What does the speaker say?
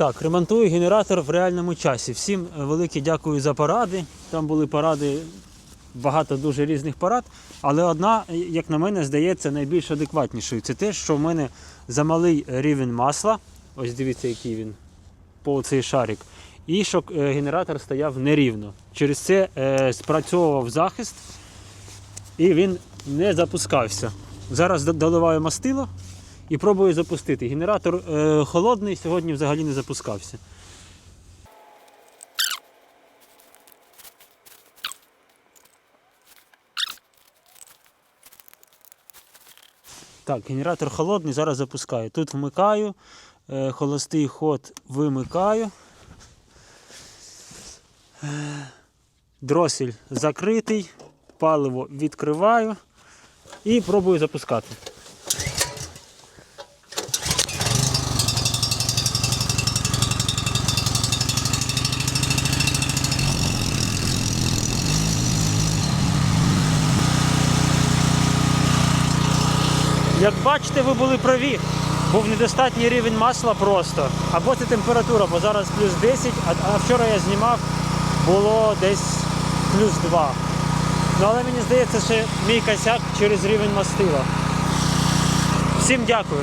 Так, ремонтую генератор в реальному часі. Всім е, велике дякую за поради. Там були поради, багато дуже різних порад. Але одна, е, як на мене, здається найбільш адекватнішою. Це те, що в мене замалий рівень масла. Ось дивіться, який він по цей шарик. І що е, генератор стояв нерівно. Через це спрацьовував захист і він не запускався. Зараз доливаю мастило і пробую запустити. Генератор е, холодний, сьогодні взагалі не запускався. Так, генератор холодний, зараз запускаю. Тут вмикаю, е, холостий ход вимикаю. Е, Дросель закритий, паливо відкриваю і пробую запускати. Як бачите, ви були праві. Був недостатній рівень масла просто. Або це температура, бо зараз плюс 10, а, вчора я знімав, було десь плюс 2. Ну але мені здається, що мій косяк через рівень мастила. Всім дякую.